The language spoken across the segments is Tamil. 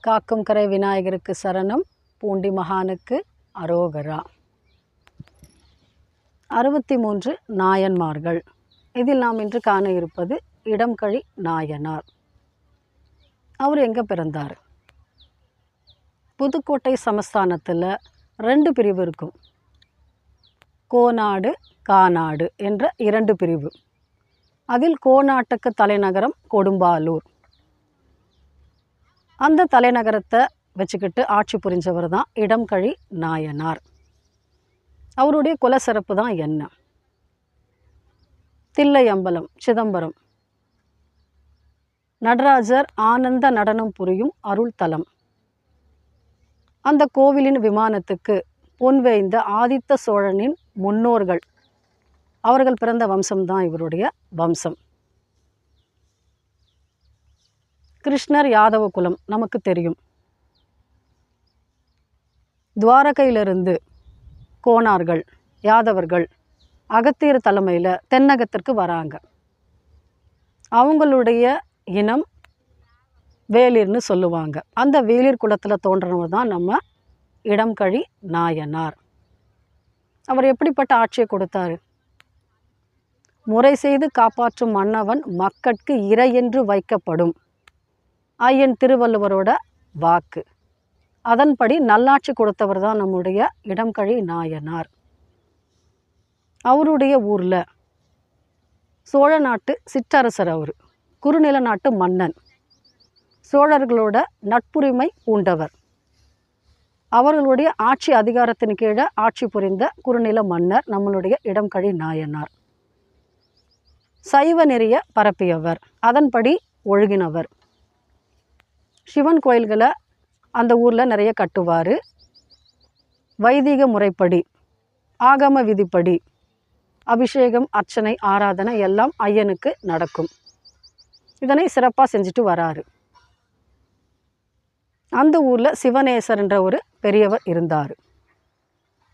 காக்கும் கரை விநாயகருக்கு சரணம் பூண்டி மகானுக்கு அரோகரா. அறுபத்தி மூன்று நாயன்மார்கள். இதில் நாம் இன்று காண இருப்பது இடம்கழி நாயனார். அவர் எங்கே பிறந்தார்? புதுக்கோட்டை சமஸ்தானத்தில் ரெண்டு பிரிவு இருக்கும். கோநாடு காநாடு என்ற இரண்டு பிரிவு. அதில் கோநாட்டுக்கு தலைநகரம் கொடும்பாலூர். அந்த தலைநகரத்தை வச்சுக்கிட்டு ஆட்சி புரிஞ்சவர் தான் இடம்கழி நாயனார். அவருடைய குலசிறப்பு தான் என்ன? தில்லை அம்பலம் சிதம்பரம். நடராஜர் ஆனந்த நடனம் புரியும் அருள் தலம். அந்த கோவிலின் விமானத்துக்கு பொன்வேய்ந்த ஆதித்த சோழனின் முன்னோர்கள். அவர்கள் பிறந்த வம்சம்தான் இவருடைய வம்சம். கிருஷ்ணர் யாதவ குலம் நமக்கு தெரியும். துவாரகையிலிருந்து கோணார்கள் யாதவர்கள் அகத்தியர் தலைமையில் தென்னகத்திற்கு வராங்க. அவங்களுடைய இனம் வேலிர்னு சொல்லுவாங்க. அந்த வேலிர் குலத்தில் தோன்றனவர் தான் நம்ம இடம்கழி நாயனார். அவர் எப்படிப்பட்ட ஆட்சியை கொடுத்தாரு? முறை செய்து காப்பாற்றும் மன்னவன் மக்கட்கு இறை என்று வைக்கப்படும். ஐயன் திருவள்ளுவரோட வாக்கு. அதன்படி நல்லாட்சி கொடுத்தவர் தான் நம்முடைய இடம்கழி நாயனார். அவருடைய ஊரில் சோழ நாட்டு சிற்றரசர் அவர் குறுநில நாட்டு மன்னன் சோழர்களோட நட்புரிமை பூண்டவர் அவர்களுடைய ஆட்சி அதிகாரத்தின் கீழே ஆட்சி புரிந்த குறுநில மன்னர் நம்மளுடைய இடம்கழி நாயனார். சைவ நெறிய பரப்பியவர் அதன்படி ஒழுகினவர். சிவன் கோயில்களை அந்த ஊரில் நிறைய கட்டுவார். வைதிக முறைப்படி ஆகம விதிப்படி அபிஷேகம் அர்ச்சனை ஆராதனை எல்லாம் ஐயனுக்கு நடக்கும். இதனை சிறப்பாக செஞ்சுட்டு வராரு. அந்த ஊரில் சிவநேசர்ன்ற ஒரு பெரியவர் இருந்தார்.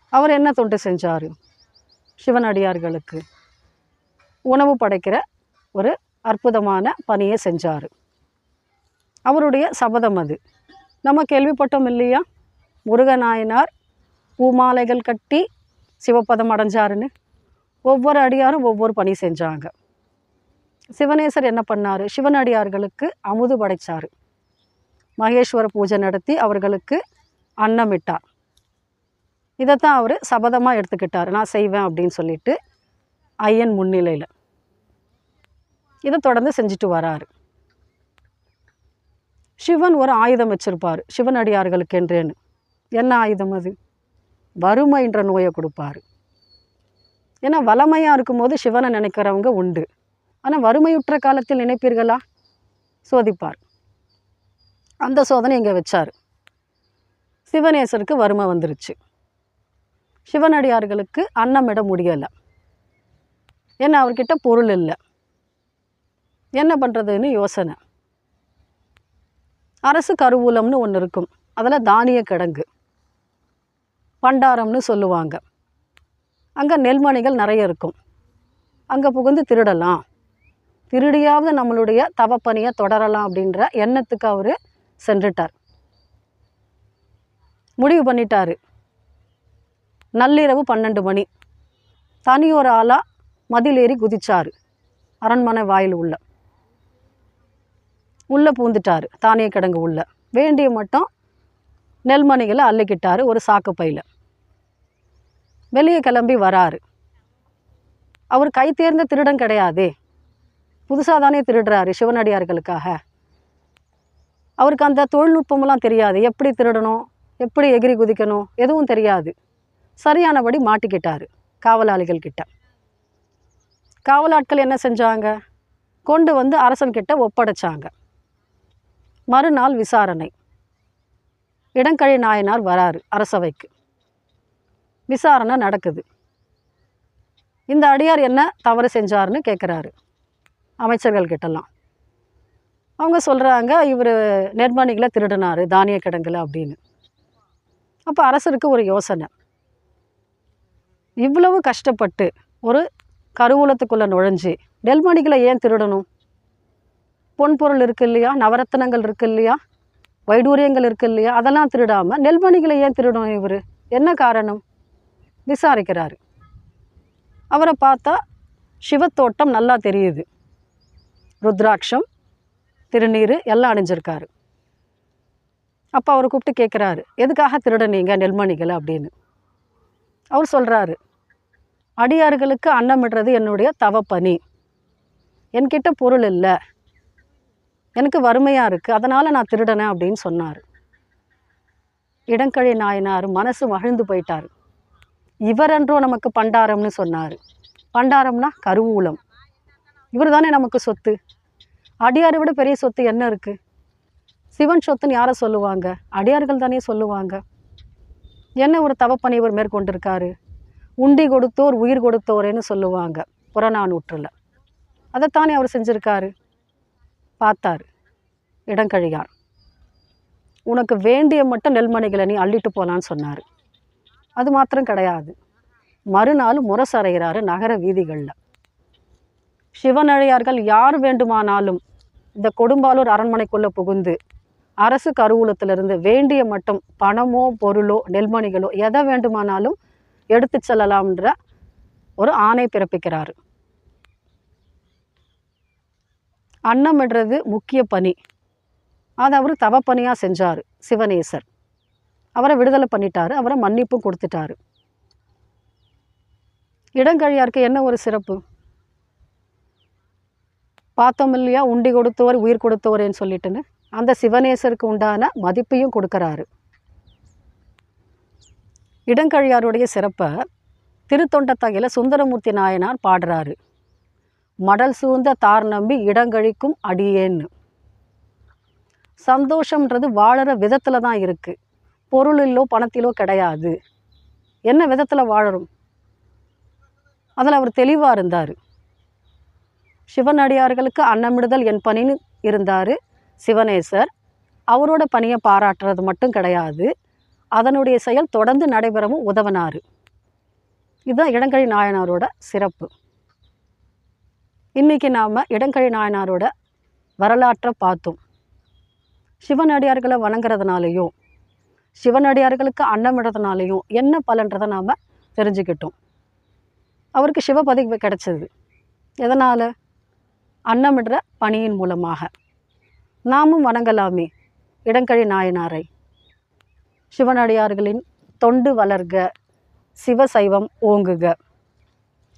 அவர் என்ன தொண்டு செஞ்சார்? சிவனடியார்களுக்கு உணவு படைக்கிற ஒரு அற்புதமான பணியை செஞ்சார். அவருடைய சபதம் அது. நம்ம கேள்விப்பட்டோம் இல்லையா? முருகநாயனார் பூமாலைகள் கட்டி சிவப்பதம் அடைஞ்சாருன்னு. ஒவ்வொரு அடியாரும் ஒவ்வொரு பணி செஞ்சாங்க. சிவனேசர் என்ன பண்ணார்? சிவனடியார்களுக்கு அமுது படைச்சார். மகேஸ்வர பூஜை நடத்தி அவர்களுக்கு அன்னமிட்டார். இதைத்தான் அவர் சபதமாக எடுத்துக்கிட்டார். நான் செய்வேன் அப்படின்னு சொல்லிட்டு ஐயன் முன்னிலையில். இதை தொடர்ந்து செஞ்சுட்டு வராரு. சிவன் ஒரு ஆயுதம் வச்சிருப்பார். சிவனடியார்களுக்கென்றேன்னு. என்ன ஆயுதம் அது? வறுமைன்ற நோயை கொடுப்பாரு. ஏன்னா வளமையாக இருக்கும்போது சிவனை நினைக்கிறவங்க உண்டு. ஆனால் வறுமையுற்ற காலத்தில் நினைப்பீர்களா? சோதிப்பார். அந்த சோதனை இங்கே வச்சார். சிவனேசருக்கு வறுமை வந்துருச்சு. சிவனடியார்களுக்கு அன்னமிட முடியலை. ஏன்னா அவர்கிட்ட பொருள் இல்லை. என்ன பண்ணுறதுன்னு யோசனை. அரசு கருவூலம்னு ஒன்று இருக்கும். அதில் தானிய கிடங்கு. பண்டாரம்னு சொல்லுவாங்க. அங்கே நெல்மணிகள் நிறைய இருக்கும். அங்கே புகுந்து திருடலாம். திருடியாவது நம்மளுடைய தவப்பணியை தொடரலாம் அப்படின்ற எண்ணத்துக்கு அவர் சென்றுட்டார். முடிவு பண்ணிட்டார். நள்ளிரவு பன்னெண்டு மணி. தனி ஒரு ஆளாக மதில் ஏறி குதிச்சார். அரண்மனை வாயில் உள்ள. உள்ளே பூந்துட்டார் தானிய கிடங்கு உள்ள. வேண்டிய மட்டும் நெல்மணிகளை அள்ளிக்கிட்டார் ஒரு சாக்கு பையில். வெளியே கிளம்பி வராரு. அவர் கை தேர்ந்த திருடன் கிடையாதே. புதுசாக தானே திருடுறாரு சிவனடியார்களுக்காக. அவருக்கு அந்த தொழில்நுட்பமெல்லாம் தெரியாது. எப்படி திருடணும் எப்படி எகிரி குதிக்கணும் எதுவும் தெரியாது. சரியானபடி மாட்டிக்கிட்டார் காவலாளிகள் கிட்ட. காவலாட்கள் என்ன செஞ்சாங்க? கொண்டு வந்து அரசன்கிட்ட ஒப்படைச்சாங்க. மறுநாள் விசாரணை. இடங்கழி நாயனார் வராரு அரசவைக்கு. விசாரணை நடக்குது. இந்த அடியார் என்ன தவறு செஞ்சாருன்னு கேட்குறாரு அமைச்சர்கள் கிட்டலாம். அவங்க சொல்கிறாங்க இவர் நெர்மணிகளை திருடினாரு தானிய கிடங்குல அப்படின்னு. அப்போ அரசருக்கு ஒரு யோசனை. இவ்வளவு கஷ்டப்பட்டு ஒரு கருவூலத்துக்குள்ளே நுழைஞ்சு நெல்மணிகளை ஏன் திருடணும்? பொன் பொருள் இருக்கு இல்லையா? நவரத்தினங்கள் இருக்கு இல்லையா? வைடூரியங்கள் இருக்கு இல்லையா? அதெல்லாம் திருடாமல் நெல்மணிகளை ஏன் திருடணும் இவர்? என்ன காரணம்? விசாரிக்கிறார். அவரை பார்த்தா சிவத்தோட்டம் நல்லா தெரியுது. ருத்ராட்சம் திருநீர் எல்லாம் அணிஞ்சிருக்காரு. அப்போ அவர் கூப்பிட்டு கேட்குறாரு எதுக்காக திருடனீங்க நெல்மணிகளை? அப்படின்னு. அவர் சொல்கிறாரு அடியார்களுக்கு அன்னமிடுறது என்னுடைய தவப்பணி. என்கிட்ட பொருள் இல்லை. எனக்கு வறுமையாக இருக்குது அதனால் நான் திருடனேன் அப்படின்னு சொன்னார். இடங்கழி நாயனார் மனசு மகிழ்ந்து போயிட்டார். இவரன்றோ நமக்கு பண்டாரம்னு சொன்னார். பண்டாரம்னா கருவூலம். இவர் தானே நமக்கு சொத்து? அடியாரை விட பெரிய சொத்து என்ன இருக்குது சிவன் சொத்துன்னு யாரை சொல்லுவாங்க? அடியார்கள் தானே சொல்லுவாங்க. என்ன ஒரு தவப்பணி இவர் மேற்கொண்டிருக்காரு? உண்டி கொடுத்தோர் உயிர் கொடுத்தோரேன்னு சொல்லுவாங்க புறநானூற்றில். அதைத்தானே அவர் செஞ்சுருக்காரு? பார்த்தார். இடங்கழியார் உனக்கு வேண்டிய மட்டும் நெல்மணிகளை நீ அள்ளிட்டு போகலான்னு சொன்னார். அது மாத்திரம் கிடையாது. மறுநாள் முரசறைகிறாரு நகர வீதிகளில். சிவனழையார்கள் யார் வேண்டுமானாலும் இந்த கொடும்பாலூர் அரண்மனைக்குள்ளே புகுந்து அரசு கருவூலத்திலிருந்து வேண்டிய மட்டும் பணமோ பொருளோ நெல்மணிகளோ எதை வேண்டுமானாலும் எடுத்து செல்லலாம்ன்ற ஒரு ஆணை பிறப்பிக்கிறார். அன்னமிடுறது முக்கிய பணி. அதை அவர் தவப்பணியாக செஞ்சார் சிவனேசர். அவரை விடுதலை பண்ணிட்டாரு அவரை மன்னிப்பும் கொடுத்துட்டாரு. இடங்கழியாருக்கு என்ன ஒரு சிறப்பு? பார்த்தோம் இல்லையா உண்டி கொடுத்தவர் உயிர் கொடுத்தவரேன்னு சொல்லிட்டுன்னு? அந்த சிவனேசருக்கு உண்டான மதிப்பையும் கொடுக்குறாரு. இடங்கழியாருடைய சிறப்பை திருத்தொண்டத்தகையில் சுந்தரமூர்த்தி நாயனார் பாடுறாரு. மடல் சூழ்ந்த தார் நம்பி இடங்கழிக்கும் அடியேன்னு. சந்தோஷம்ன்றது வாழற விதத்தில் தான் இருக்குது பொருளிலோ பணத்திலோ கிடையாது. என்ன விதத்தில் வாழறோம்? அதில் அவர் தெளிவாக இருந்தார். சிவனடியார்களுக்கு அன்னமிடுதல் என் பணின்னு இருந்தார் சிவனேசர். அவரோட பணியை பாராட்டுறது மட்டும் கிடையாது. அதனுடைய செயல் தொடர்ந்து நடைபெறவும் உதவினார். இதுதான் இடங்கழி நாயனாரோட சிறப்பு. இன்றைக்கி நாம் இடங்கழி நாயனாரோட வரலாற்றை பார்த்தோம். சிவனடியார்களை வணங்குறதுனாலையும் சிவனடியார்களுக்கு அன்னமிடுறதுனாலையும் என்ன பலன்றதை நாம் தெரிஞ்சுக்கிட்டோம். அவருக்கு சிவபதவி கிடைச்சது. எதனால்? அன்னமிடுற பணியின் மூலமாக. நாமும் வணங்கலாமே இடங்கழி நாயனாரை. சிவனடியார்களின் தொண்டு வளர்க சிவசைவம் ஓங்குக.